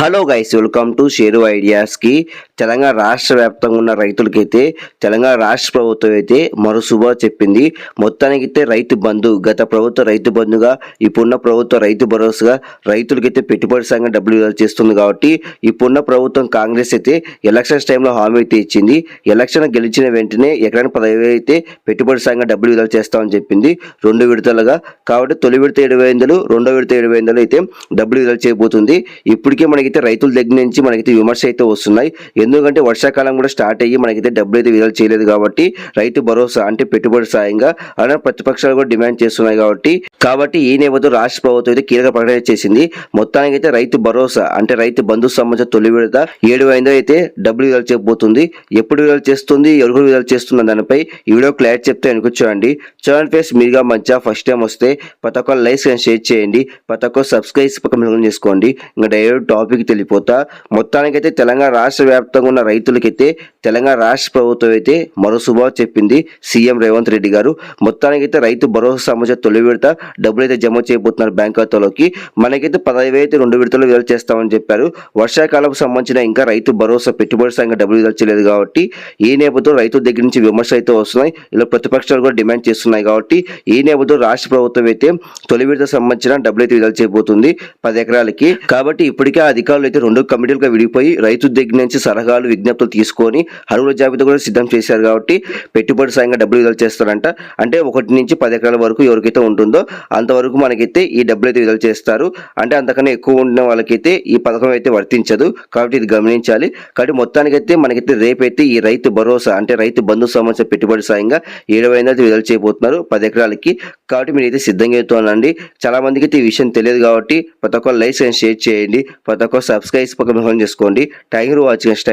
Hello guys welcome to Sheru ఐడియాస్కి Telangana రాష్ట్ర వ్యాప్తంగా ఉన్న రైతులకైతే తెలంగాణ రాష్ట్ర ప్రభుత్వం అయితే మరో శుభ చెప్పింది. మొత్తానికైతే రైతు బంధు గత ప్రభుత్వ రైతు బంధుగా ఇప్పుడున్న ప్రభుత్వ రైతు భరోసాగా రైతులకైతే పెట్టుబడి సంఘం డబ్బులు విడుదల చేస్తుంది కాబట్టి ఇప్పుడున్న ప్రభుత్వం కాంగ్రెస్ అయితే ఎలక్షన్స్ టైంలో హామీ అయితే ఇచ్చింది. ఎలక్షన్ గెలిచిన వెంటనే ఎకరానికి పదవి అయితే పెట్టుబడి సంఘం డబ్బులు విడుదల చేస్తామని చెప్పింది. రెండు విడతలుగా కాబట్టి తొలి విడత ఏడు వందలు రెండో విడత ఏడు వందలు అయితే డబ్బులు విడుదల చేయబోతుంది. ఇప్పటికే మనకి మనకైతే రైతుల దగ్గర నుంచి మనకైతే విమర్శ అయితే వస్తున్నాయి ఎందుకంటే వర్షాకాలం కూడా స్టార్ట్ అయ్యి మనకైతే డబ్బులు అయితే విడుదల చేయలేదు కాబట్టి రైతు భరోసా అంటే పెట్టుబడి సాయంగా అలా ప్రతిపక్షాలు కూడా డిమాండ్ చేస్తున్నాయి కాబట్టి కాబట్టి ఈ నేపథ్యంలో రాష్ట్ర ప్రభుత్వం అయితే కీలక ప్రకటన చేసింది. మొత్తానికి అయితే రైతు భరోసా అంటే రైతు బంధు సంబంధించిన తొలి విడత ఏడు ఐదు అయితే డబ్బులు విడుదల చేయబోతుంది. ఎప్పుడు విడుదల చేస్తుంది ఎవరు విడుదల చేస్తున్న దానిపై ఈ వీడియో క్లారిటీ చెప్తే అనుకోవచ్చండి చూడండి. ఫేస్ మీరుగా మంచిగా ఫస్ట్ టైం వస్తే ప్రతి ఒక్క లైక్స్ షేర్ చేయండి. ప్రతి ఒక్క సబ్స్క్రైబ్ పక్కన చేసుకోండి. ఇంకా డైరెక్ట్ టాపిక్ తెలిపోతా మొత్తానికైతే తెలంగాణ రాష్ట్ర వ్యాప్తంగా ఉన్న రైతులకైతే తెలంగాణ రాష్ట్ర ప్రభుత్వం అయితే మరో శుభావ చెప్పింది సీఎం రేవంత్ రెడ్డి గారు. మొత్తానికైతే రైతు భరోసా సంబంధించిన తొలి విడత డబ్బులు అయితే జమ చేయబోతున్నారు బ్యాంక్ ఖాతాలోకి. మనకైతే పదహైదు అయితే రెండు విడతలు విడుదల చేస్తామని చెప్పారు. వర్షాకాలకు సంబంధించిన ఇంకా రైతు భరోసా పెట్టుబడి సంఘం డబ్బులు విడుదల చేయలేదు కాబట్టి ఈ నేపథ్యంలో రైతు దగ్గర నుంచి విమర్శలు అయితే వస్తున్నాయి. ఇలా ప్రతిపక్షాలు కూడా డిమాండ్ చేస్తున్నాయి కాబట్టి ఈ నేపథ్యంలో రాష్ట్ర ప్రభుత్వం అయితే తొలి విడత సంబంధించిన డబ్బులు అయితే విడుదల చేయబోతుంది పది ఎకరాలకి. కాబట్టి ఇప్పటికే అధికారులు అయితే రెండు కమిటీలుగా విడిపోయి రైతు దగ్గర నుంచి సలహాలు విజ్ఞప్తులు తీసుకొని అరువుల జాబితా కూడా సిద్ధం చేశారు కాబట్టి పెట్టుబడి సాయంగా డబ్బులు విడుదల చేస్తారంట. అంటే ఒకటి నుంచి పది ఎకరాల వరకు ఎవరికైతే ఉంటుందో అంతవరకు మనకైతే ఈ డబ్బులు అయితే విడుదల చేస్తారు. అంటే అంతకన్నా ఎక్కువ ఉన్న వాళ్ళకైతే ఈ పథకం అయితే వర్తించదు. కాబట్టి ఇది గమనించాలి. కాబట్టి మొత్తానికైతే మనకైతే రేపైతే ఈ రైతు భరోసా అంటే రైతు బంధు సంబంధించిన పెట్టుబడి సాయంగా ఏడు వందలు అయితే విడుదల చేయబోతున్నారు పది ఎకరాలకి. కాబట్టి మీరు అయితే సిద్ధంగా అవుతానండి చాలా మందికి అయితే ఈ విషయం తెలియదు కాబట్టి ప్రతి ఒక్క లైక్ అండ్ షేర్ చేయండి. ప్రతి ఒక్క సబ్స్క్రైబ్ పక్కన చేసుకోండి. Tiger watch